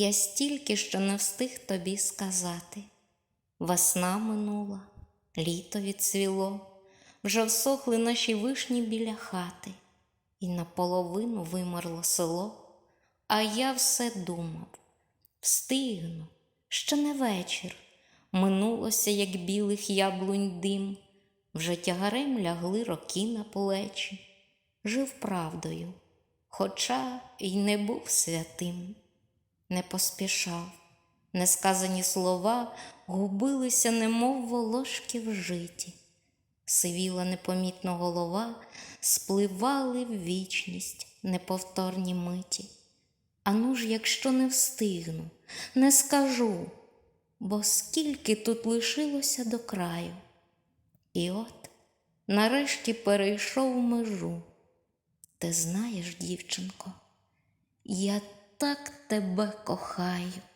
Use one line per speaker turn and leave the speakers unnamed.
Я стільки, що не встиг тобі сказати. Весна минула, літо відцвіло, вже всохли наші вишні біля хати, і наполовину вимерло село, а я все думав встигну, ще не вечір. Минулося, як білих яблунь дим, вже тягарем лягли роки на плечі, жив правдою, хоча й не був святим, не поспішав, несказані слова губилися, немов волошки в житі, сивіла непомітно голова, спливали в вічність неповторні миті. Ану ж, якщо не встигну, не скажу, бо скільки тут лишилося до краю. І от нарешті перейшов межу. Ти знаєш, дівчинко, я так тебе кохаю.